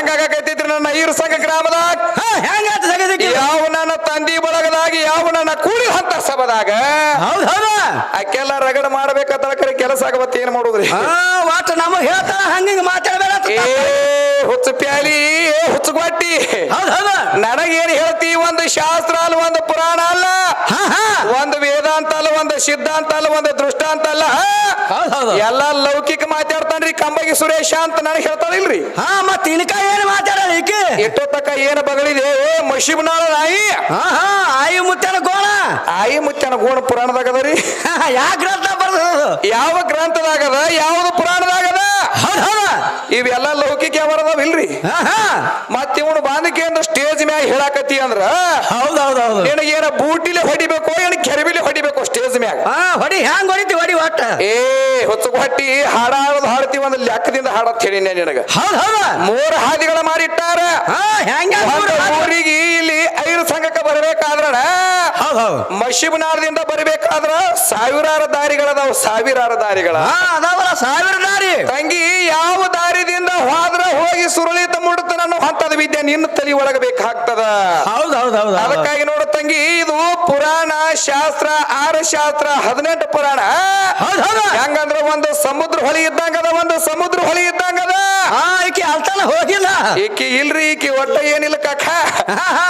ಹಂಗಾಗೈತಿದ್ರಿ ನನ್ನ ಈರು ಸಂಘ ಗ್ರಾಮದಾಗ? ಹೆಂಗಾತ ಯಾವ ನನ್ನ ತಂದಿ ಬಳಗದಾಗಿ ಯಾವ ನನ್ನ ಕೂಡಿ ಹಂತ ಸಭದಾಗ? ಹೌದು ಹೌದ? ಆಕೆಲ್ಲ ರಗಡ ಮಾಡ್ಬೇಕಂತ ಕರೆ ಕೆಲಸ ಆಗವತ್ತ ಏನ್ ಮಾಡುದ್ರಿ? ಒಟ್ಟು ನಮಗ್ ಹೇಳ್ತಾರ ಹಂಗ ಮಾತಾಡ್ಬೇಡ ಏ ಹುಚ್ಚು ಪ್ಯಾಲಿ ಏ ಹುಚ್ಚು ಗೊಟ್ಟಿ. ಹೌದ್ ಹೌದ. ನನಗೇನ್ ಹೇಳ್ತಿ ಒಂದು ಶಾಸ್ತ್ರ ಅಲ್ಲ ಒಂದು ಪುರಾಣ ಅಲ್ಲ. ಹಾ ಹಾ. ಒಂದು ವೇದಾಂತ ಅಲ್ಲ ಒಂದು ಸಿದ್ಧಾಂತ ಅಲ್ಲ ಒಂದು ದೃಷ್ಟಾಂತ ಅಲ್ಲ. ಹೌದ್ ಹೌದು ಎಲ್ಲ ಲೌಕಿಕ ಮಾತಾಡ್ತಾನ್ರಿ ಕಂಬಗಿ ಸುರೇಶ ಅಂತ ನನಗೆ ಹೇಳ್ತಾಳಿಲ್ರಿ ಹಾ ಮತ್ ಇನ್ಕ ಏನ್ ಮಾತಾಡ ಈಕೆ? ತಕ್ಕ ಏನು ಬಗಳಿದೆ ಏ ಮಶಿಬನಾಳ ನಾಯಿ. ಹಾ ಹಾ ಆಯಿ ಮುತ್ತನ ಗೋಣ ಆಯಿ ಮುಚ್ಚನ ಗೋಣ ಪುರಾಣದಾಗ ಅದರಿ ಯಾ ಗ್ರಂಥ ಬರ್ದದು ಯಾವ ಗ್ರಂಥದಾಗದ ಯಾವ್ದು ಪುರಾಣದಾಗದ ಹೌದ್ ಹೌದ. ಇವೆಲ್ಲ ಲೌಕಿಕ ಯಾವರದಾವಿಲ್ರಿ ಹಾ ಹಾ. ಮತ್ ಇವನು ಬಾಂಧಕಿ ಅಂದ್ರ ಸ್ಟೇಜ್ ಮ್ಯಾಗ ಹೇಳಾಕತಿ ಅಂದ್ರ ಹೌದು ಹೌದು ಹೌದು ನಿನಗೇನ ಬೂಟಿಲೆ ಹೊಡಿಬೇಕು ಏನ ಕೆರಬಿಲಿ ಹೊಡಿಬೇಕು ಸ್ಟೇಜ್ ಮ್ಯಾಗ? ಹಾ ಹೊಡಿ ಹ್ಯಾಂಗ್ ಹೊಡಿತಿ ಹೊಡಿ ಒಟ್ಟ. ಏ ಹೊತ್ತು ಹೊಟ್ಟಿ ಹಾಡಾಡೋದು ಹಾಡ್ತೀವಿ ಒಂದು ಲೆಕ್ಕದಿಂದ ಹಾಡತ್ ಹೇಳಿ ನಿನಗ. ಮೂರು ಹಾದಿಗಳ ಮಾರಿಟ್ಟಾರ ಊರಿಗೆ ಇಲ್ಲಿ ಐದು ಸಂಘಕ್ಕೆ ಬರಬೇಕಾದ್ರ ಮಶಿಬನಾಳದಿಂದ ಬರಬೇಕಾದ್ರ ಸಾವಿರಾರು ದಾರಿಗಳದಾವ ಸಾವಿರಾರು ದಾರಿಗಳ. ಹಾ ಅದಾವಲ್ಲ ಸಾವಿರ ದಾರಿ. ತಂಗಿ ಯಾವ ದಾರಿದಿಂದ ಹೋದ್ರ ಹೋಗಿ ಸುರುಳಿ ಮುಡ್ತನ ಅಂತದ ವಿದ್ಯೆ ನಿನ್ನ ತಲೆ ಒಳಗ ಬೇಕಾಗ್ತದ. ಹೌದ್ ಹೌದ್ ಹೌದ್ ಹೌದ್ ಅದಕ್ಕಾಗಿ ನೋಡು ತಂಗಿ ಇದು ಪುರಾಣ ಶಾಸ್ತ್ರ ಆರ ಶಾಸ್ತ್ರ ಹದಿನೆಂಟು ಪುರಾಣ. ಹೆಂಗಂದ್ರ ಒಂದು ಸಮುದ್ರ ಹೊಳಿ ಇದ್ದಂಗದ ಒಂದು ಸಮುದ್ರ ಹೊಳಿ ಇದ್ದಂಗದ ಈಕೆ ಅಲ್ತನ ಹೋಗಿಲ್ಲ. ಈಕಿ ಇಲ್ರಿ ಈಕಿ ಒಟ್ಟ ಏನಿಲ್ಲ ಕಾಕ.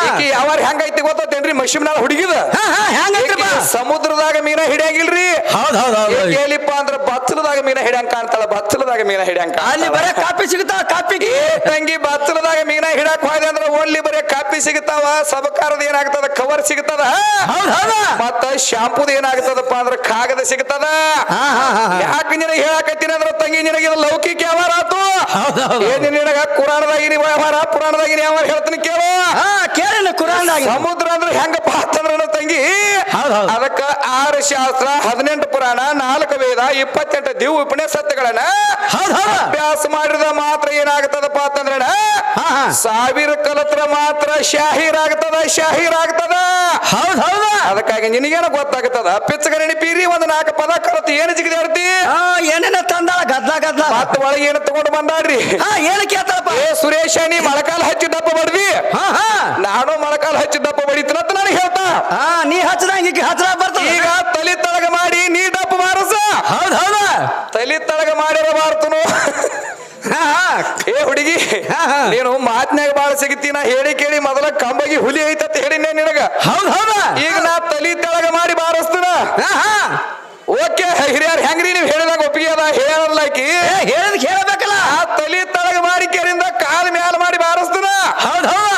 ಈಕಿ ಯಾವಾರ ಹೆಂಗೈತಿ ಗೊತ್ತೇನ್ರಿ ಮಶಿಮ್ನಾಳ ಹುಡುಗಿದ. ಸಮುದ್ರದಾಗ ಮೀನ ಹಿಡಿಯಂಗಿಲ್ರಿ. ಹೇಳಿಪ್ಪ ಅಂದ್ರ ಬಚ್ಚಲದಾಗ ಮೀನ ಹಿಡಿಯಂಗ ಕಾಣ್ತಾಳ ಬಚ್ಚಲದಾಗ ಮೀನ ಹಿಡಿಯಂಗ ಅಲ್ಲಿ ಬರೇ ಕಾಪಿ ಸಿಗ್ತಾವ ಕಾಪಿಗೆ ಏ ತಂಗಿ ಬಚ್ಚಲದಾಗ ಮೀನ ಹಿಡಕ್ ಹೋಯ್ದೆ ಅಂದ್ರ ಓನ್ಲಿ ಬರೇ ಕಾಪಿ ಸಿಗುತ್ತಾವ ಸಬಕಾರದ ಏನಾಗ್ತದ ಕವರ್ ಸಿಗ್ತದ ಹೌದ್ ಹೌದ. ಮತ್ತ ಶಾಂಪುದ ಏನಾಗ್ತದಪ್ಪ ಅಂದ್ರ ಕಾಗದ ಸಿಗ್ತದ? ಹಾ ಹಾ ಹಾ ಹಾ. ಯಾಕೆ ನಿನಗೆ ಹೇಳಕತ್ತೀನಿ ಅಂದ್ರ ತಂಗಿ ನಿನಗೆ ಲೌಕಿಕ ವ್ಯವಹಾರ ಆತು? ಏನು ನಿನಗ ಕುರಾಣದಾಗಿನ ವ್ಯವಹಾರ? ಪುರಾಣದಾಗಿನ ವ್ಯವಹಾರ ಹೇಳ್ತೀನಿ ಕೇಳು. ಹಾ ಕುರಾಣದಾಗ. ಸಮುದ್ರ ಅಂದ್ರೆ ಹೆಂಗಪ್ಪ ಅಂತಂದ್ರ ತಂಗಿ. ಅದಕ್ಕ ಆರು ಶಾಸ್ತ್ರ ಹದಿನೆಂಟು ಪುರಾಣ ನಾಲ್ಕು ವೇದ ಇಪ್ಪತ್ತೆಂಟು ದಿವ್ ಉಪನ್ಯಾಸಗಳನ್ನ ಅಭ್ಯಾಸ ಮಾಡಿದ ಮಾತ್ರ ಏನಾಗ್ತದಪ್ಪ ಅಂತಂದ್ರ ಸಾವಿರ ಕಲತ್ರ ಮಾತ್ರ ಶಾಹೀರ್ ಆಗ್ತದ ಶಾಹೀರ್ ಆಗ್ತದ. ಹೌದ್ ಹೌದ. ಅದಕ್ಕಾಗಿ ನಿನಗೇನು ಗೊತ್ತಾಗ್ತದ? ಪಿಚ್ಚಗರಣಿ ಪೀರಿ ಒಂದು ನಾಲ್ಕು ಪದ ಕಲತ್ ಏನು ಜಿಗಿದಾಡ್ತಿ? ಏನೇನ ತಂದಾಳ ಗದ್ಲ ಗದ್ಲ. ಮತ್ತ ಒಳಗೆ ಏನು ತಗೊಂಡು ಬಂದಾಡ್ರಿ? ಹಾ ಏನು ಕೇಳ್ತಾರಪ್ಪ ಏ ಸುರೇಶ ನೀ ಮಳಕಾಲ ಹಚ್ಚಿ ದಪ್ಪ ಬಡ್ದಿ? ಹಾ ಹಾ. ನಾನು ಮಳಕಾಲ ಹಚ್ಚಿ ದಪ್ಪ ಬಡಿತೀನಂತ ನನಗೆ ಹೇಳ್ತಾ ಹಾ ನೀ ಹಚ್ಚದಂಗ ಈಗ ಹಚ್ಚ ಬರ್ತದ ಈಗ ತಲೆ ತಳಗ ಮಾಡಿ ನೀ ಡಪ್ಪ ಮಾರಸ. ಹೌದ್ ಹೌದ. ತಲೆ ತಳಗ ಮಾಡಿರ ಹಾ ಏ ಹುಡುಗಿ. ನೀನು ಮಾತ್ನ್ಯಾಗ ಬಾಳ ಸಿಗತಿ ನಾ ಹೇಳಿ ಕೇಳಿ ಮೊದಲ ಕಂಬಗಿ ಹುಲಿ ಐತತ್ ಹೇಳಿ ನಿನಗ. ಹೌದ್ ಹೌದ. ಈಗ ನಾ ತಲಿ ತೆಳಗ ಮಾಡಿ ಬಾರಸ್ತನ ಹಾ ಹಾ. ಓಕೆ ಹಿರಿಯರ್ ಹೆಂಗ್ರಿ ನೀವ್ ಹೇಳಿದಾಗ ಒಪ್ಪಿಗೆ ಅದ? ಹೇಳಲ್ಲಾಕಿ ಏ ಹೇಳಿದ್ ಕೇಳಬೇಕಲ್ಲ. ಆ ತಲಿ ತಳಗ ಮಾಡಿ ಕೆರಿಂದ ಕಾಲ್ ಮ್ಯಾಲ ಮಾಡಿ ಬಾರಸ್ತನ ಹೌದ್ ಹೌದ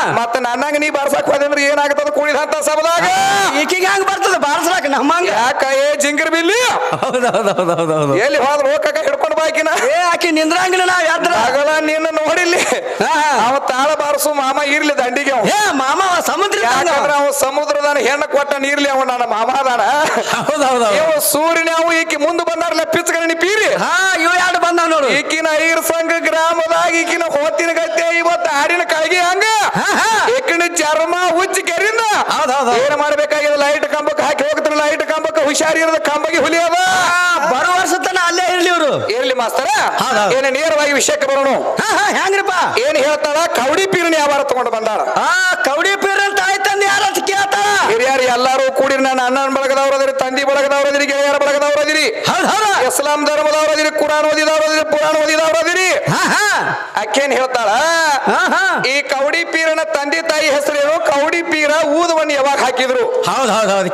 ನನ್ನಂಗ ನೀ ಬಾರ್ಸಕ್ ಹೋದಂದ್ರೆ ಏನಾಗ್ತದ ಕೂಡಿದಂತ ಸಬದಾಗ ಈಕಿಗೆ ಹಂಗ ಬರ್ತದ ಬಾರ್ಸ್ಲಾಕ ನಮ್ಮಂಗ ಯಾಕ ಏ ಜಿಂಗರ್ ಬಿಲ್ಲಿ? ಹೌದು ಹೌದ್ ಹೌದ್ ಹೌದ್ ಹೌದು ಎಲ್ಲಿ ಹೋದ್ರ ಹೋಗಕ ಹಿಡ್ಕೊಂಡು ಬಾಕಿನ ಏ ಆಕಿ ನಿಂದ್ರಂಗಿಲ್ಲ ನಾವ್ ಯಾತ್ರ? ಆಗಲ್ಲ ನಿನ್ನ ನೋಡಿಲ್ಲಿ. ಅವ ತಾಳ ಬಾರಸು ಮಾಮ ಇರ್ಲಿ ದಂಡಿಗೆ ಅವ. ಏ ಮಾಮ ಅವ ಸಮುದ್ರ. ಯಾಕಂದ್ರ ಅವ ಸಮುದ್ರದ ಹೆಣ್ಣ ಕೊಟ್ಟ ನೀರ್ಲಿ ಅವ ನನ್ನ ಮಾಮ ಅದಾನ ಹೌದು ಹೌದು ಹೌದ್ ಇವ ಸೂರ್ಯನ ಅವು ಈಕಿ ಮುಂದೆ ಬಂದಾರಲ್ಲ ಪಿಚ್ಗರಣಿ ಪೀರಿ. ಹಾ ಇವ್ ಎರಡು ಬಂದಾವ್ ನೋಡು. ಈಕಿನ ಐರ್ ಸಂಘ ಗ್ರಾಮದಾಗ ಈಕಿನ ಹೋತಿನ ಇವತ್ತು ಆಡಿನ ಕಾಯಿಗೆ ಹಂಗ? ಏಕಣ ಚರ್ಮ ಹುಚ್ಚಿ ಕೆರಿಂದ. ಏನ್ ಮಾಡ್ಬೇಕಾಗಿದೆ? ಲೈಟ್ ಕಂಬಕ್ಕೆ ಹಾಕಿ ಹೋಗ್ತಾರ ಲೈಟ್ ಕಂಬಕ್ಕೆ ಇರೋದ ಕಂಬಗೆ ಹುಲಿ ಅದ. ಬರೋ ವರ್ಷ ತನ ಅಲ್ಲೇ ಇರ್ಲಿ ಇವರು. ಇರ್ಲಿ ಮಾಸ್ತರ. ಏನ ನೇರವಾಗಿ ವಿಷಯಕ್ಕೆ ಬರೋಣ. ಹಾ ಹಾ ಹೆಂಗ್ರಿಪ್ಪ? ಏನ್ ಹೇಳ್ತಾಳ? ಕವಡಿ ಪೀರನ ವ್ಯಾಪಾರ ತಗೊಂಡು ಬಂದಾಳ. ಎಲ್ಲಾರು ಕೂಡಿ ನನ್ನ ಅಣ್ಣನ ಬಳಗದವ್ರು ಅದಿರಿ ತಂದಿ ಬಳಗದವ್ರು ಅದಿರಿ ಗೆಳೆಯರ ಬಳಗದವ್ರು ಅದಿರಿ. ಹೌದ್ ಹೌದ. ಇಸ್ಲಾಂ ಧರ್ಮದವ್ರು ಅದಿರಿ ಕುರಾನ್ ಓದಿದವ್ರು ಅದಿರಿ ಪುರಾಣ ಓದಿದವ್ರು ಅದಿರಿ. ಹಾ ಹಾ. ಅಕ್ಕೇನ್ ಹೇಳ್ತಾಳ? ಹಾ ಹಾ. ಈ ಕೌಡಿ ಪೀರನ ತಂದೆ ತಾಯಿ ಹೆಸರೇನು? ಕೌಡಿ ಪೀರ ಊದವನ್ನು ಯಾವಾಗ ಹಾಕಿದ್ರು? ಹೌದ್ ಹೌದ್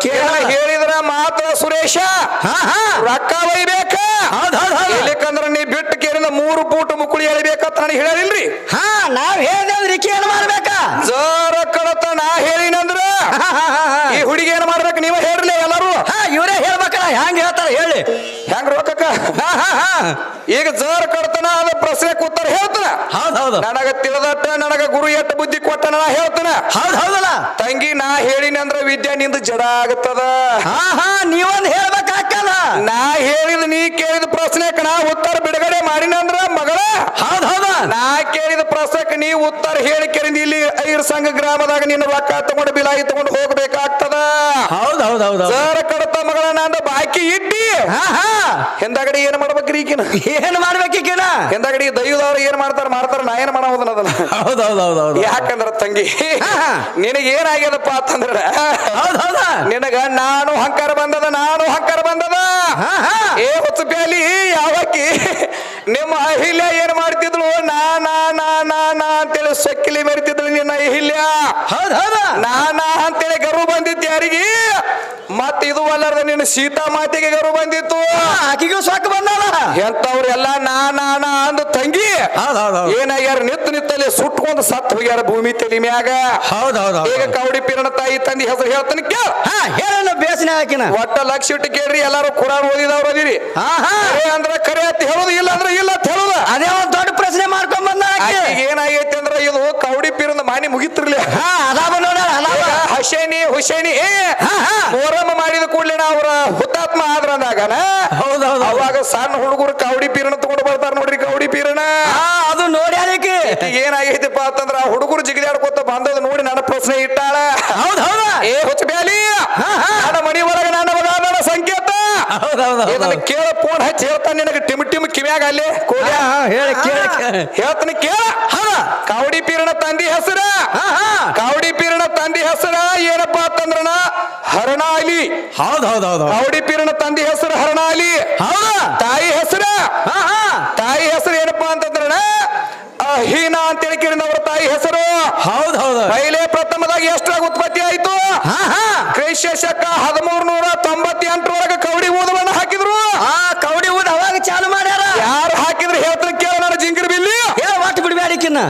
ಹೇಳಿದ್ರ ಮಾತ್ರ ಸುರೇಶ? ಹಾ ಹಾ. ರೊಕ್ಕ ಒಯ್ಬೇಕ? ಹೌದ್ ಹೌದ್ ಹೌದ್. ನೀ ಬಿಟ್ಟು ಕೇರಿನ ಮೂರು ಪೂಟ ಮುಕುಳಿ ಎಳಿಬೇಕಂತ ನನಗೆ ಹೇಳಿಲ್ರಿ ಹಾ ನಾವ್ ಹೇಳ್ದೇವ್ರಿ ಈಕಿ ಏನ್ ಮಾಡ್ಬೇಕಾ ಜರ ಕಡತ ನಾ ಹೇಳಿನಂದ್ರ ಹಾ ಹಾ ಹಾ ಹಾ ಈ ಹುಡುಗಿ ಏನ್ ಮಾಡ್ಬೇಕು ನೀವೇ ಹೇಳ್ರಿ ಎಲ್ಲಾರು ಹಾ ಇವರೇ ಹೇಳ್ಬೇಕಲ್ಲ ಹೆಂಗ್ ಹೇಳ್ತಾರ ಹೇಳಿ ಹೆಂಗ್ ಹಾ ಹಾ ಹಾ. ಈಗ ಜರ್ ಕಡ್ತನ ಅದ ಪ್ರಶ್ನೆ ಉತ್ತರ ಹೇಳ್ತಾನ. ಹೌದ್ ಹೌದು. ನನಗ ತಿಳಿದಟ್ಟ ನನಗ ಗುರು ಎಟ್ಟ ಬುದ್ಧಿ ಕೊಟ್ಟ ನಾ ಹೇಳ್ತಾನ. ಹೌದ್ ಹೌದಲ್ಲ? ತಂಗಿ ನಾ ಹೇಳಿನಿ ಅಂದ್ರ ವಿದ್ಯೆ ನಿಂದ ಜಡ ಆಗತ್ತದ. ಹಾ ಹಾ ನೀವೊಂದ್ ಹೇಳ್ಬೇಕಾಕಲ್ಲ ನಾ ಹೇಳಿದ ನೀ ಕೇಳಿದ ಪ್ರಶ್ನೆಕ್ ನಾ ಉತ್ತರ ಬಿಡುಗಡೆ ಮಾಡಿನಂದ್ರ ಮಗಳ? ಹೌದ್ ಹೌದ. ನಾ ಕೇಳಿದ ಪ್ರಶ್ನೆಕ್ ನೀ ಉತ್ತರ ಹೇಳಿ ಕೇಳಿದ ಇಲ್ಲಿ ಐರ್ ಸಂಘ ಗ್ರಾಮದಾಗ ನಿನ್ನ ರೊಕ್ಕ ತಗೊಂಡು ಬಿಲಾಯಿ ತಗೊಂಡು ಹೋಗ್ಬೇಕಾಗ್ತದ. ಹೌದ್ ಹೌದ್ ಹೌದು ಜರ ಮಗಳ ನಾನು ಬಾಕಿ ಇಟ್ಟಿ. ಹಾ ಹಾ. ಹಿಂದಗಡೆ ಏನ್ ಮಾಡ್ಬೇಕ್ರಿ ಈಕಿನ? ಏನ್ ಮಾಡ್ಬೇಕೀಕಿನ ಹಿಂದಾಗಡಿ ದೈವದವ್ರು ಏನ್ ಮಾಡ್ತಾರ ಮಾಡ್ತಾರ ನಾ ಏನ್ ಮಾಡೋದನ್ನ ಅದನ್ನ ಹೌದೌದೌದೌದು ಹೌದ್ ಹೌದ್ ಹೌದ್ ಯಾಕಂದ್ರ ತಂಗಿ. ನಿನಗೆ ಏನಾಗ್ಯದಪ್ಪ ಅಂತಂದ್ರ? ಹೌದ್ ಹೌದ ನಿನಗ ನಾನು ಹಂಕಾರ ಬಂದದ ನಾನು ಹಂಕಾರ ಬಂದದ. ಹಾ, ಹಾ. ಏ ಹೊತ್ತು ಪ್ಯಾಲಿ ಯಾವಕ್ಕಿ? ನಿಮ್ಮ ಅಹಿಲ್ಯ ಏನ್ ಮಾಡ್ತಿದ್ಳು ನಾ ನಾ ನಾ ನಾ ನಾ ಅಂತೇಳಿ ಸೊಕ್ಕಿಲಿ ಮೆರಿತಿದ್ಳು ನಿನ್ನ ಅಹಿಲ್ಯ. ನಾ ನಾ ಅಂತೇಳಿ ಗರು ಬಂದಿತ್ತು ಯಾರಿಗೆ? ಮತ್ ಇದು ಅಲ್ಲಾರ್ದ ನಿನ್ನ ಸೀತಾ ಮಾತಿಗೆ ಗರು ಬಂದಿತ್ತು. ಆಕಿಗೂ ಸಾಕ ಬಂದಲ್ಲ ಎಂತವ್ರೆಲ್ಲ ನಾ ನಾ ನಾ ಅಂದು ತಂಗಿ. ಏನಾಗ್ಯಾರ ನಿತ್ತು ನಿತ್ತಲ್ಲಿ ಸುಟ್ಕೊಂಡು ಸತ್ ಹೋಗ್ಯಾರ ಭೂಮಿ ತಲಿ ಮ್ಯಾಗ. ಹೌದೌದು ಹೌದ್ ಈಗ ಕೌಡಿ ಪೀರಣ ತಾಯಿ ತಂದಿ ಹೆಸರು ಹೇಳ್ತಾನೆ ಕೇಳ. ಹಾ ಹೇಳಲ್ಲ ಬೇಸನೆ ಹಾಕಿನ ಒಟ್ಟ ಲಕ್ಷ ಇಟ್ಟು ಕೇಳ್ರಿ ಎಲ್ಲಾರು ಕುರಾನ್ ಓದಿದವ್ರು ಅದಿರಿ. ಹಾ ಹಾ ಕರೆ ಅಂದ್ರ ಕರೆ ಅಂತ ಹೇಳುದು ಇಲ್ಲ ಅಂದ್ರೆ ಇಲ್ಲ ಅಂತ ಹೇಳುದು. ಅದೇ ಒಂದ್ ದೊಡ್ಡ ಪ್ರಶ್ನೆ ಮಾಡ್ಕೊಂಡ್ ಆಕಿಗೆ ಏನಾಗೈತೆ ಅಂದ್ರ ಇದು ಕೌಡಿ ಪೀರನ ಮಾನಿ ಮುಗಿತಿರ್ಲಿ. ಹಸೇನಿ ಹುಸೇನಿ. ಮೊಹರಂ ಮಾಡಿದ ಕೂಡಲೇ ಅವ್ರ ಹುತಾತ್ಮ ಆದ್ರ ಅಂದಾಗನ? ಹೌದ್ ಹೌದ್ ಹೌದ್. ಅವಾಗ ಸಣ್ಣ ಹುಡುಗರು ಕೌಡಿ ಪೀರನ ತಗೊಂಡು ಬರ್ತಾರ ನೋಡ್ರಿ ಕೌಡಿ ಪೀರನ ಅದು ನೋಡಿ ಅದಕ್ಕೆ. ಏನಾಗೈತಿಪ್ಪ ಅಂತಂದ್ರ ಆ ಹುಡುಗರು ಜಿಗಿದಾಡ್ಕೊತ ಬಂದದ ನೋಡಿ ನನ್ನ ಪ್ರಶ್ನೆ ಇಟ್ಟಾಳ. ಹೌದ್ ಹೌದ. ಏ ಹುಚ್ಚ ಬ್ಯಾಲಿ ಮನಿ ಒಳಗ ನನ್ನ ಮಗ ನನ್ನ ಸಂಕೇತ ಹೌದ್ ಹೌದ್ ಹೌದ್ ಇದನ್ನ. ಕೇಳ ಫೋನ್ ಹಚ್ಚಿ ಹೇಳ್ತಾನೆ ನಿನಗೆ. ಟಿಮ್ ಟಿಮ್ ಕಿವ್ಯಾಗ ಅಲ್ಲಿ? ಕೋಡ್ಯ? ಹೇಳಿ, ಕೇಳಿ, ಕೇಳಿ. ಹೇಳ್ತಾನೆ ಕೇಳ. ಕಾವಡಿ ಕೌಡಿ ಪೀರಣ ತಂದಿ ಹೆಸರ. ಹಾ ಹಾ. ಕೌಡಿ ಪೀರನ ತಂದಿ ಹೆಸರ ಏನಪ್ಪಾ ಅಂತಂದ್ರಣ ಹರಣಾಲಿ ಹೌದ್ ಹೌದ್ ಹೌದ್ ಹೌದ್ ಕೌಡಿ ಪೀರನ ತಂದಿ ಹೆಸರು ಹರಣಾಲಿ ಹೌದ? ತಾಯಿ ಹೆಸರ. ಹಾ ಹಾ. ತಾಯಿ ಹೆಸರು ಏನಪ್ಪಾ ಅಂತಂದ್ರಣ ಅಹೀನ ಅಂತೇಳಿ ಕೇಳಿದವ್ರ ತಾಯಿ ಹೆಸರು. ಹೌದ್ ಹೌದು ಪೈಲೆ ಪ್ರಥಮದಾಗ ಎಷ್ಟ್ರಾಗ ಉತ್ಪತ್ತಿ ಆಯ್ತು? ಹಾ ಹಾ. ಕ್ರಿಸ್ತ ಶಕ ಹದಿಮೂರ್ ನೂರ ತೊಂಬತ್ತೆಂಟರೊಳಗ ಕೌಡಿ ಊದವನ್ನ ಹಾಕಿದ್ರು ಆ ಕೌಡಿ ಊದ ಅವಾಗ ಚಾಲು ಮಾಡ್ಯಾರ ಯಾರು ಹಾಕಿದ್ರು ಹೇಳ್ತಾರೆ ಕೇಳ ನನ್ನ ಜಿಂಗಿರ್ ಬಿಲ್ಲಿ ಏ ಒಟ್ಟು ಬಿಡ್ಬೇಡಿಕಿನ್ನ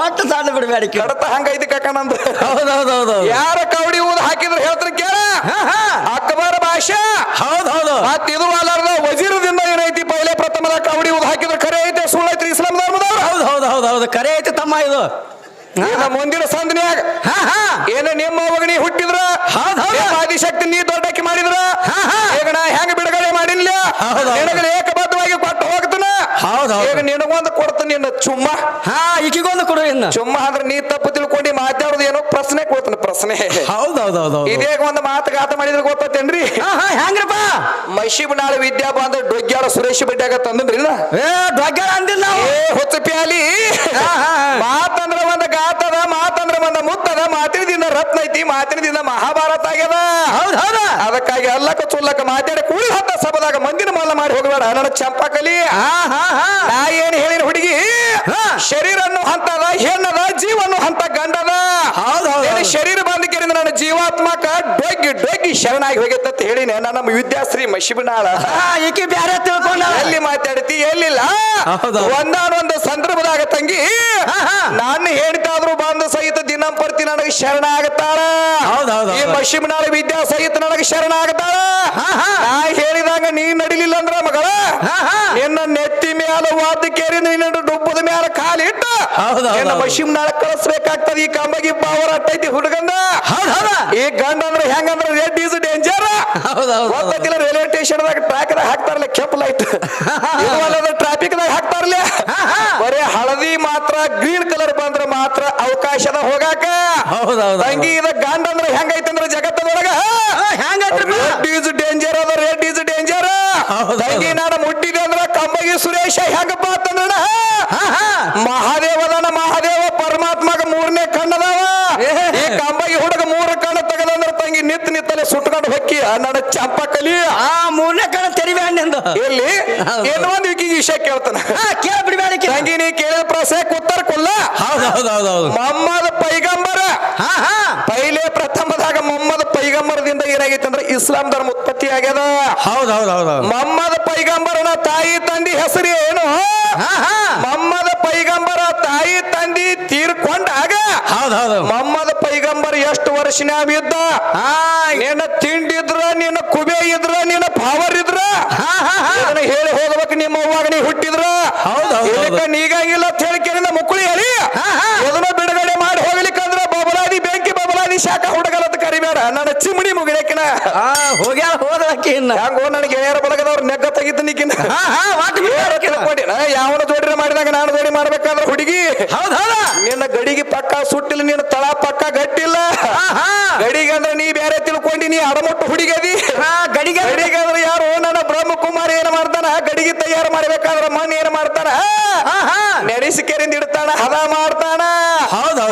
ಒಟ್ಟು ಸಾಲ ಬಿಡ್ಬೇಡಿಕಿ. ಕಡತ ಹಂಗೈತಿ ಹೌದು ಹೌದ್ ಹೌದ್ ಹೌದ್ ಯಾರ ಕೌಡಿ ಊದ ಹಾಕಿದ್ರು ಹೇಳ್ತಾರೆ ಕೇಳ. ಅಕ್ಬರ್ ಭಾಷೆ. ಹೌದೌದು. ಹೌದು ಮತ್ ಇದು ಅಲ್ಲಾರ್ದ ವಜೀರದಿಂದ ಏನೈತಿ ಪೈಲೆ ಪ್ರಥಮದ ಕೌಡಿ ಊದ ಹಾಕಿದ್ರು ಕರೆ ಐತೆ ಸುಳ್ಳು ಐತ್ರಿ ಇಸ್ಲಾಂ ಧರ್ಮದವ್ರು? ಹೌದು ಹೌದು ಹೌದ್ ಹೌದು ಕರೆ ಐತಿ ತಮ್ಮ ಇದು. ಮುಂದಿನ ಸಂದನಿಯಾಗ. ಹಾ ಹಾ. ಏನ ನಿಮ್ಮ ಅವಾಗ ನೀ ಹುಟ್ಟಿದ್ರ? ಆದಿಶಕ್ತಿ ನೀ ದೊಡ್ಡಕ್ಕೆ ಮಾಡಿದ್ರ? ಹಾ, ಹಾ. ಈಗ ನಾ ಹೆಂಗ ಬಿಡುಗಡೆ ಮಾಡಿಲ್ಲ ಹೌದ್ ಹೌದ್. ನಿನಗೆ ಏಕಬದ್ಧವಾಗಿ ಕೊಟ್ಟು ಹೋಗ್ತಾನ ಹೌದ್ ಹೌದ್. ಈಗ ನಿನಗೊಂದು ಕೊಡ್ತೀನಿ ನಿನ್ನ ಚುಮ್ಮ. ಹಾ ಈಕಿಗೊಂದು ಕೊಡು ಇನ್ನು. ಚುಮ್ಮ ಅಂದ್ರೆ ನೀ ತಪ್ಪು ತಿಳ್ಕೊಂಡು ಹೌದು ಇದೇ ಒಂದು ಮಾತು ಗಾತ ಮಾಡಿದ್ರೆ ಗೊತ್ತೇನ್ರಿ ಹೆಂಗ್ರಪ್ಪ ಮಶಿಬನಾಳ ವಿದ್ಯಾ ಬಂದ ಡೊಗ್ಗ್ಯಾಳ ಸುರೇಶ್ ಬಿಡ್ಯಾಗ ತಂದ್ರಿ ಏ ಡೊಗ್ಗರ ಅಂದಿಲ್ಲ ಏ ಹೊತ್ತು ಪ್ಯಾಲಿ. ಮಾತಂದ್ರ ಒಂದ ಗಾತದ ಮಾತಂದ್ರ ಒಂದ ಮುತ್ತದ ಮಾತಿನದಿಂದ ರತ್ನ ಐತಿ ಮಾತಿನದಿಂದ ಮಹಾಭಾರತ ಆಗ್ಯದ. ಹೌದ್ ಹೌದ. ಅದಕ್ಕಾಗಿ ಅಲ್ಲಕ ಚುಲ್ಲಕ ಮಾತಾಡಿ ಕೂಡಿ ಹತ್ತ ಸಭದಾಗ ಮಂದಿನ ಮಾಲ ಮಾಡಿ ಹೋಗಬೇಡ ನನ್ನ ಚಂಪಕಲಿ ನಾ ಏನ್ ಹೇಳಿನ ಹುಡುಗಿ? ಹಾ. ಶರೀರ ಅನ್ನು ಹಂತದ ಹೆಣ್ಣದ ಜೀವನ್ನು ಹಂತ ಗಂಡದ. ಹೌದು. ಶರೀರ ಜೀವಾತ್ಮಕ ಡೊಗ್ಗಿ ಡೊಗ್ಗಿ ಶರಣಾಗಿ ಹೋಗೈತೆ ಅಂತ ಹೇಳಿನ ನಮ್ಮ ವಿದ್ಯಾಶ್ರೀ ಮಶಿಬಿನಾಳ ಹಾ ಈಕಿ ಬ್ಯಾರೆ ತಿಳ್ಕೊಂಡ ಎಲ್ಲಿ ಮಾತಾಡ್ತಿ ಎಲ್ಲಿಲ್ಲ. ಒಂದಾನೊಂದು ಸಂದರ್ಭದಾಗ ತಂಗಿ. ನಾನು ಹೇಳ್ತಾದ್ರು ಬಂದು ಸಹಿತ ದಿನಂಪರ್ತಿ ನನಗೆ ಶರಣ ಆಗತ್ತಾರ ಈ ಮಶಿಬಿನಾಳ ವಿದ್ಯಾ ಸಹಿತ ನನಗೆ ಶರಣ ಆಗತ್ತಾರ. ನಾ ಹೇಳಿದಾಗ ನೀ ನಡಿಲಿಲ್ಲ ಅಂದ್ರ ಮಗಳ. ನಿನ್ನ ನೆತ್ತಿ ಮ್ಯಾಲ ವಾದ ಕೇರಿ ನಿನ್ನ ಡುಬ್ಬದ ಮ್ಯಾಲ ಕಾಲಿಟ್ಟ ಹೌದ್ ಹೌದ್ ನಿನ್ನ ಹೌದ್. ಕಳಿಸ್ಬೇಕಾಗ್ತದ ಈ ಕಂಬಗಿ ಪವರ್ ಅಟ್ಟೈತಿ ಹುಡುಗಂದ. ಹೌದ್ ಹೌದ. ಈ ಗಂಡ ಅಂದ್ರೆ ಹೆಂಗಂದ್ರ ರೆಡ್ ಈಸ್ ಡೇಂಜರ್ ಹೌದ್ ಹೌದ್ ಹೌದ್. ಗೊತ್ತಿಲ್ಲ ರೈಲ್ವೆ ಸ್ಟೇಷನ್ದಾಗ ಟ್ರ್ಯಾಕ್ ದಾಗ ಹಾಕ್ತಾರಲ್ಲ ಕೆಪ್ ಲೈಟ್ ಟ್ರಾಫಿಕ್ ದಾಗ ಹಾಕ್ತಾರಲ್ಲ. ಬರೇ ಹಳದಿ ಮಾತ್ರ ಗ್ರೀನ್ ಕಲರ್ ಬಂದ್ರ ಮಾತ್ರ ಅವಕಾಶದ ಹೋಗಾಕ. ಹೌದ್ ಹೌದ್ ತಂಗಿ ಇದ ಗಂಡ ಅಂದ್ರೆ ಹೆಂಗೈತಂದ್ರ ಜಗತ್ತದೊಳಗ. ಹೆಂಗೈತ್ರಪ್ಪ ರೆಡ್ ಈಸ್ ಡೇಂಜರ್ ಅದ ರೆಡ್ ಈಸ್ ಡೇಂಜರ್ ತಂಗಿ. ನಾನು ಮುಟ್ಟಿದೆ ಅಂದ್ರ ಕಂಬಗಿ ಸುರೇಶ ಹೆಂಗಪ್ಪ ಅಂತಂದ್ರ ಮಹಾದೇವದನ ಮಹಾದೇವ ಪರಮಾತ್ಮಗ ಮೂರನೇ ಕಣ್ಣದವ. ಈ ಕಂಬಗಿ ಹುಡುಗ ಮೂರ ಕಣ್ಣು ತೆಗೆದಂದ್ರ ತಂಗಿ ನಿತ್ ನಿತ್ತಲೆ ಸುಟ್ಕೊಂಡು ನನ್ನ ಚಂಪಕಲಿ ಆ ಮೂರನೇ ಕಣ ತೆರಿವೆ ಹಣ್ಣಿಂದು. ಎಲ್ಲಿ. ಏನು ಒಂದು ವಿಕಿಗೆ ವಿಷಯ ಕೇಳ್ತಾನ. ಹಾ ಕೇಳ ಬಿಡ್ಬೇಡಿಕಿ ತಂಗಿ ನೀ ಕೇಳಿದ ಪ್ರಸಕ್ಕೆ ಉತ್ತರ ಕೊಲ್ಲ ಹೌದ್ ಹೌದ್ ಹೌದ್ ಹೌದು. ಮೊಹಮ್ಮದ್ ಪೈಗಂಬರ. ಹಾ ಹಾ. ಪೈಲೆ ಪ್ರಥಮದಾಗ ಮೊಹಮ್ಮದ್ ಪೈಗಂಬರದಿಂದ ಏನಾಗೈತೆ ಅಂದ್ರೆ ಇಸ್ಲಾಂ ಧರ್ಮ ಉತ್ಪತ್ತಿ ಆಗ್ಯದ. ಹೌದ್ ಹೌದ್ ಹೌದ್ ಹೌದು. ಮೊಹಮ್ಮದ್ ಪೈಗಂಬರನ ತಾಯಿ ತಂದಿ ಹೆಸರು ಏನು? ಹಾ ಹಾ. ಮೊಹಮ್ಮದ್ ಪೈಗಂಬರ ತಾಯಿ ತಂದಿ ತೀರ್ಕೊಂಡಾಗ ಹೌದ್ ಹೌದು ಮೊಹಮ್ಮದ್ ಪೈಗಂಬರ್ ಎಷ್ಟು ವರ್ಷನ್ಯಾಗ ಇದ್ದ ಹಾ ತಿಂಡಿ ತಿಂಡಿದ್ರ ನಿನ್ನ ಕುಬೆ ಇದ್ರ ನಿನ್ನ ಪವರ್ ಇದ್ರ. ಹಾ ಹಾ ಹಾ. ಇದನ್ನ ಹೇಳಿ ಹೋಗಬೇಕು ನಿಮ್ಮ ಅವ್ವಾಗ ನೀ ಹುಟ್ಟಿದ್ರ. ನೀಗಾಗಿಲ್ಲ ಅಂತ ಹೇಳಿ ಕೇಳಿದ ಮುಕ್ಕುಳಿ ಹೇಳಿ ಅದನ್ನ ಬಿಡುಗಡೆ ಮಾಡಿ ಹೋಗ್ಲಿಕ್ಕಂದ್ರ ಬಬಲಾದಿ ಬೆಂಕಿ ಬಬಲಾದಿ ಶಾಖ ಹುಡುಗಲತ್ತ ಕರಿಬೇಡ. ನನ್ನ ಚಿಮಣಿ ಮುಗಿಡಕಿನ ಹೋಗ್ಯಾಳ ಹೋದಕ್ಕೆ ಇನ್ನ. ಹಂಗೋ ನನಗೆ ಗೆಳೆಯರ ಬಳಗದವ್ರ ನೆಗ್ಗ ತೆಗಿತ ನಿಕ್ಕಿನ ಹಾ ಹಾ ಒಟ್ಟು ಬಿಡ್ಬೇಡಿಕಿ ಯಾವನ ಜೋಡಿನ ಮಾಡಿದಾಗ ನಾನು ಜೋಡಿ ಮಾಡ್ಬೇಕಾದ್ರೆ ಹುಡುಗಿ. ಹೌದಾ ಹೌದ. ನಿನ್ನ ಗಡಿಗೆ ಪಕ್ಕ ಸುಟ್ಟಿಲ್ಲ ನಿನ್ನ ತಳ ಪಕ್ಕ ಗಟ್ಟಿಲ್ಲ ಹಾ ಹಾ ಗಡಿಗೆ ಅಂದ್ರೆ ನೀ ಬೇರೆ ತಿಳ್ಕೊಂಡಿ ನೀ ಅಡಮೊಟ್ಟು ಹುಡುಗದಿ? ಹಾ ಗಡಿಗೆ ಗಡಿಗಾದ್ರೆ ಯಾರು? ನನ್ನ ಬ್ರಹ್ಮಕುಮಾರ್ ಏನ್ ಮಾಡ್ತಾನ? ಗಡಿಗೆ ತಯಾರು ಮಾಡ್ಬೇಕಾದ್ರ ಮಣ್ಣು ಏನ್ ಮಾಡ್ತಾನ? ನೆಡಿಸಿ ನೆಡಿಸಿಕೆರಿಂದ ಇಡ್ತಾನ? ಹದ ಮಾಡ್ತಾನ.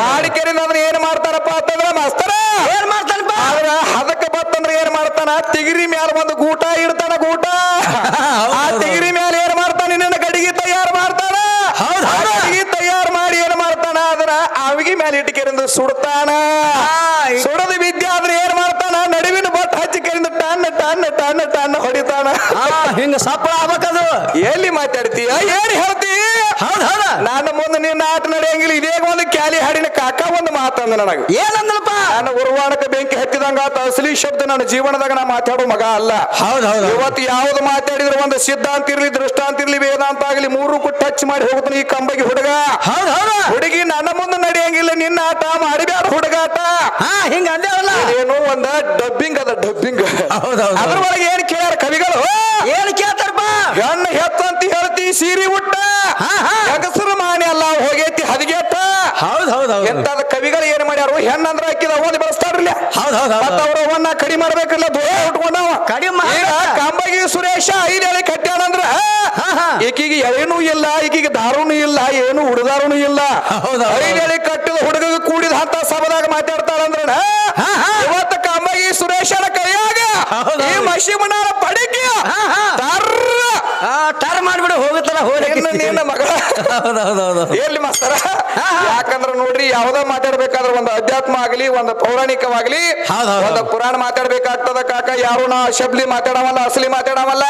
ಹಾಡಿಕೆರಿಂದ ಅದನ್ನ ಏನ್ ಮಾಡ್ತಾರಪ್ಪ ಅಂತಂದ್ರ ಮಾಸ್ತರ! ಏನ್ ಮಾಡ್ತಾನಪ್ಪ? ಆದ್ರ ಹದಕ್ಕೆ ಬತ್ತಂದ್ರ ಏನ್ ಮಾಡ್ತಾನ? ತಿಗಿರಿ ಮ್ಯಾಲ ಒಂದು ಗೂಟ ಇಡ್ತಾನ ಗೂಟ? ಆ ತಿಗಿರಿ ಮ್ಯಾಲ ಏನ್ ಮಾಡ್ತಾನ? ನಿನ್ನ ಗಡಿಗೆ ತಯಾರು ಮಾಡ್ತಾನ. ಗಡಿಗೆ ತಯಾರು ಮಾಡಿ ಏನ್ ಮಾಡ್ತಾನ? ಅದನ್ನ ಅವಿಗೆ ಮ್ಯಾಲ ಇಟ್ಟಿಕೆರಿಂದ ಸುಡ್ತಾನ. ಆ, ಸುಡದ ವಿದ್ಯೆ ಆದ್ರೆ ಏನ್ ಟನ್ ಟನ್ ಟನ್ ಟನ್ ಹೊಡಿತಾನ ಹಿಂಗ ಸಪ್ಪಳ ಆಗ್ಬೇಕದು. ಎಲ್ಲಿ ಮಾತಾಡ್ತೀಯ? ಏನ್ ಹೇಳ್ತಿ? ಹೌದ್ ಹೌದ. ನನ್ನ ಮುಂದೆ ನಿನ್ನ ಆಟ ನಡೆಯಂಗಿಲ್ಲ ಇದೇ ಒಂದು ಕ್ಯಾಲಿ ಹಾಡಿನ ಕಾಕ ಒಂದು ಮಾತಂದ ನನಗೆ. ಏನಂದ್ರಪ್ಪ ನನ್ನ ಉರುವಾಣಕ ಬೆಂಕಿ ಹತ್ತಿದಂಗ ಆತ ಅಸಲಿ ಶಬ್ದ ನನ್ನ ಜೀವನದಾಗ ನಾ ಮಾತಾಡೋ ಮಗ ಅಲ್ಲ. ಹೌದ್ ಹೌದ್. ಇವತ್ತು ಯಾವ್ದು ಮಾತಾಡಿದ್ರೆ ಒಂದು ಸಿದ್ಧಾಂತ ಇರ್ಲಿ ದೃಷ್ಟಾಂತ ಇರ್ಲಿ ವೇದಾಂತ ಆಗಲಿ ಮೂರು ಕೂಡ ಟಚ್ ಮಾಡಿ ಹೋಗ್ತಾನೆ ಈ ಕಂಬಗೆ ಹುಡುಗ. ಹೌದ್ ಹೌದ. ಹುಡುಗಿ ನನ್ನ ಮುಂದೆ ನಡೆಯಂಗಿಲ್ಲ ನಿನ್ನ ಆಟ ಮಾಡಿಬ್ಯಾಡ ಹುಡುಗಾಟ ಹಾ ಹಿಂಗ ಅಂದೇವಲ್ಲ ಏನೋ ಒಂದ ಡಬ್ಬಿಂಗ್ ಅದ ಡಬ್ಬಿಂಗ್. ಹೌದ್. ಅದ್ರೊಳಗೆ ಏನ್ ಕೇಳ್ಯಾರ ಕವಿಗಳು? ಏನ್ ಕೇಳ್ತಾರಪ್ಪ? ಹೆಣ್ಣು ಹೆತ್ತಂತ ಹೇಳ್ತಿ ಸೀರಿ ಉಟ್ಟ. ಹೆಂಗಸರು ಮಾನೆ ಅಲ್ಲ ಹೋಗೈತಿ ಹದಗೆಟ್ಟ ಹೌದ್ ಹೌದ್ ಹೌದ್. ಎಂತಾದ ಕವಿಗಳು ಏನ್ ಮಾಡ್ಯಾರು? ಹೆಣ್ಣಂದ್ರ ಹಾಕಿದ ಓದಿ ಬೆಳೆಸ್ತಾರಲ್ಲ ಹೌದ್ ಹೌದ್ ಮತ್ತ ಅವ್ರ ಅವನ್ನ ಕಡಿಮೆ ಮಾಡ್ಬೇಕಲ್ಲ ದೂರ ಉಟ್ಕೊಂಡವ ಕಡಿಮೆ ಕಾಂಬಗಿ ಸುರೇಶ ಐದ್ ಎಳೆ ಕಟ್ಟ್ಯಾನಂದ್ರ ಹಾ, ಹಾ. ಈಕಿಗೆ ಎಳೆನೂ ಇಲ್ಲ ಈಕಿಗೆ ದಾರುನು ಇಲ್ಲ ಏನು ಹುಡುದಾರುನು ಇಲ್ಲ. ಐದ್ ಎಳೆ ಕಟ್ಟಿದ ಹುಡುಗ ಕೂಡಿದ ಹಂತ ಸಭದಾಗ ಮಾತಾಡ್ತಾಳಂದ್ರ ಹಾ, ಹಾ. ಇವತ್ತ ಕಾಂಬಗಿ ಸುರೇಶನ ಕೈಯಾಗ ಈ ಮಶಿ ಮಶಿಮನಾಳ ಪಡಿಕೆ ಹಾ, ಹಾ. ತರ್ರ ಆ ಟರ್ ಮಗಳ ಹೌದ್ ಹೌದ್ ಹೌದ್. ಎಲ್ಲಿ ಮಾಸ್ತರ? ಯಾಕಂದ್ರೆ ನೋಡ್ರಿ ಯಾವ್ದ ಮಾತಾಡ್ಬೇಕಾದ್ರೆ ಒಂದು ಅಧ್ಯಾತ್ಮ ಆಗಲಿ ಒಂದು ಪೌರಾಣಿಕವಾಗ್ಲಿ ಹೌದ್ ಹೌದ್ ಒಂದು ಪುರಾಣ ಮಾತಾಡ್ಬೇಕಾಗ್ತದ ಕಾಕ. ಯಾರು ನಾ ಶಬ್ಲಿ ಮಾತಾಡವಲ್ಲ ಅಸಲಿ ಮಾತಾಡವಲ್ಲ.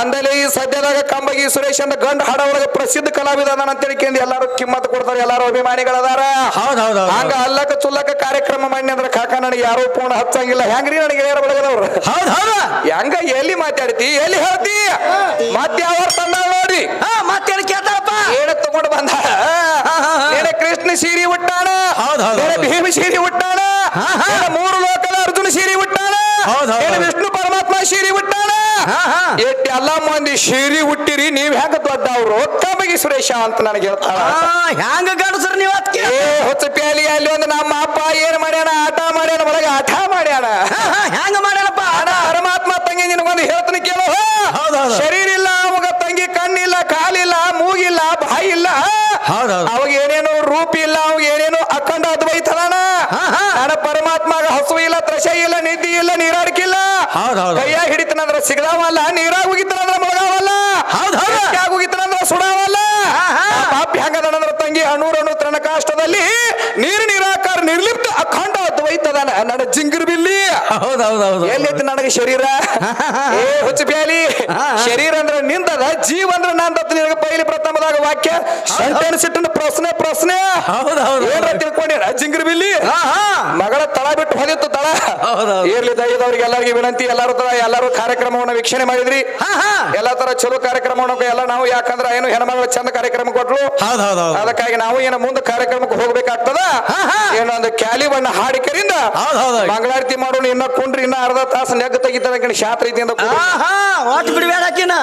ಅಂದಲೇ ಈ ಸದ್ಯದಾಗ ಕಂಬಗಿ ಸುರೇಶ್ ಅಂತ ಗಂಡ ಹಾಡ ಒಳಗೆ ಪ್ರಸಿದ್ಧ ಕಲಾವಿದ ಅದಾನ ಅಂತ ತಿಳ್ಕೊಂಡು ಎಲ್ಲಾರು ಕಿಮ್ಮತ್ ಕೊಡ್ತಾರೆ ಎಲ್ಲಾರು ಅಭಿಮಾನಿಗಳದಾರ. ಹೌದ್ ಹೌದ್ ಹೌದ್ ಹಂಗ ಅಲ್ಲಕ ಚುಲ್ಲಕ ಕಾರ್ಯಕ್ರಮ ಮಾಡಿ ಅಂದ್ರೆ ಕಾಕ ನನಗೆ ಯಾರು ಪೂರ್ಣ ಹಚ್ಚಂಗಿಲ್ಲ. ಹೆಂಗ್ರಿ ನನಗೆ ಯಾರು ಬಳಗದವ್ರು? ಹೌದ್ ಹೌದ. ಹೆಂಗ ಎಲ್ಲಿ ಮಾತಾಡ್ತಿ ಎಲ್ಲಿ ಹೇಳ್ತಿ? ಮತ್ತೆ ಯಾವ ತಂದ ನೋಡ್ರಿ. ಹಾ ಕೇಳ್ತಾರ ಏನ ತಗೊಂಡು ಬಂದ. ಏನ ಕೃಷ್ಣ ಸೀರಿ ಉಟ್ಟಾಣ. ಭೀಮ ಸೀರಿ ಉಟ್ಟಾಣ. ಮೂರು ಲೋಕದ ಅರ್ಜುನ ಸೀರಿ ಉಟ್ಟಾಣ. ಹೌದ್ ಹೌದ್ ಏನ ವಿಷ್ಣು ಪರಮಾತ್ಮ ಸೀರಿ ಉಟ್ಟಾಣ. ಎಷ್ಟ್ ಎಲ್ಲ ಮಂದಿ ಸೀರಿ ಹುಟ್ಟಿರಿ ನೀವ್ ಹೆಂಗ ದೊಡ್ಡವ್ರು? ಕಮಗಿ ಸುರೇಶ ಅಂತ ನನಗೆ ಹೇಳ್ತಾಳ. ಆ, ಹ್ಯಾಂಗ ಗಂಡಸ್ರು ನೀವ್ ಏ ಹೊಸ ಪ್ಯಾಲಿ ಅಲ್ಲಿ ಒಂದು ನಮ್ಮ ಅಪ್ಪ ಏನ್ ಮಾಡ್ಯಾನ? ಆಟ ಮಾಡ್ಯಾನ? ಒಳಗೆ ಆಟ ಮಾಡ್ಯಾನ. ಹೆಂಗ ಮಾಡ್ಯಾನಪ್ಪ? ಅಣ್ಣ ಪರಮಾತ್ಮ ತಂಗಿ ನಿನಗೊಂದು ಹೇಳ್ತೀನಿ ಕೇಳೋ. ಶರೀರ ಇಲ್ಲ ಅವಾಗ ತಂಗಿ ಕಣ್ಣಿಲ್ಲ ಕಾಲಿಲ್ಲ ಮೂಗಿಲ್ಲ ಬಾಯಿ ಇಲ್ಲ ಅವಾಗ ಏನೇನು ರೂಪ ಇಲ್ಲ ಅವಾಗ ಏನೇನು ಅಖಂಡ ಹಾ. ನನ್ನ ಪರಮಾತ್ಮಗ ಹಸು ಇಲ್ಲ ತ್ರಶ ಇಲ್ಲ ನಿದ್ದಿ ಇಲ್ಲ ನೀರಾಡಿಕಿಲ್ಲ ಹೌದ್ ಹೌದ್. ಕೈಯಾಗ ಹಿಡಿತನಂದ್ರ ಸಿಗದಾವಲ್ಲ ನೀರಾಗ ಹೋಗಿತ್ತನಂದ್ರ ಮುಳಗಾವಲ್ಲ ಹೌದ್ ಹೌದ್. ಸುಡಾವಲ್ಲ. ಪಾಪಿ ಹೆಂಗದನಂದ್ರ ತಂಗಿ ಅಣೂರ ಅಣು ತೃಣಕಾಷ್ಟದಲ್ಲಿ ನೀರು ನಿರಾಕಾರ ನಿರ್ಲಿಪ್ತ ಅಖಂಡ ದ್ವೈತದ ನನ್ನ ಜಿಂಗಿರ್ ಬಿಲ್ಲಿ. ಹೌದ್ ಹೌದ್ ಹೌದ್ ಎಲ್ಲೈತಿ ನನಗೆ ಶರೀರ ಏ ಹುಚ್ಚು ಬ್ಯಾಲಿ ಹಾ. ಶರೀರ ಅಂದ್ರೆ ನಿಂದದ ಜೀವ ಅಂದ್ರೆ ನಂದತ್ ನಿನಗೆ ಪೈಲಿ ಪ್ರಥಮದಾಗ ವಾಕ್ಯ. ಸೆಂಟೆನ್ಸ್ ಇಟ್ಟಿನ ಪ್ರಶ್ನೆ ಪ್ರಶ್ನೆ. ಹೌದ್ ಹೌದ್ ಏನ್ರ ಹೌದ್. ತಿಳ್ಕೊಂಡಿರ ಜಿಂಗಿರ್ ಬಿಲ್ಲಿ. ಹಾ. ಮಗಳ ತಳ ಬಿಟ್ಟು ಹೊದಿತ್ತು ತಳ. ಇರ್ಲಿ ದಯದವ್ರಿಗೆ ಎಲ್ಲರಿಗೆ ವಿನಂತಿ ಎಲ್ಲರೂ ತರ ಎಲ್ಲರೂ ಕಾರ್ಯಕ್ರಮವನ್ನು ವೀಕ್ಷಣೆ ಮಾಡಿದ್ರಿ ಹಾ, ಹಾ. ಎಲ್ಲಾ ತರ ಚಲೋ ಕಾರ್ಯಕ್ರಮವನ್ನು ಎಲ್ಲ ನಾವು ಯಾಕಂದ್ರೆ ಏನು ಹೆಣ್ಮಗಳ ಚಂದ ಕಾರ್ಯಕ್ರಮ ಕೊಟ್ರು ಹೌದ್ ಹೌದ್ ಹೌದ್ ಅದಕ್ಕಾಗಿ ನಾವು ಏನು ಮುಂದೆ ಕಾರ್ಯಕ್ರಮಕ್ಕೆ ಹೋಗ್ಬೇಕಾಗ್ತದ ಹಾ, ಹಾ. ಏನೊಂದು ಕ್ಯಾಲಿವನ್ನ ಹಾಡಿಕರಿಂದ ಹೌದ್ ಹೌದ್ ಹೌದ್. ಮಂಗಳಾರತಿ ಮಾಡೋಣ ಇನ್ನ ಕುಂಡ್ರಿ ಇನ್ನ ಅರ್ಧ ತಾಸು ನೆಗ್ ತೆಗಿತಾರೆ ಶಾಸ್ತ್ರ ಐತಿ ಅಂತ ಆಹಾ ಒಟ್ಟು ಬಿಡ್ಬೇಡಕಿನ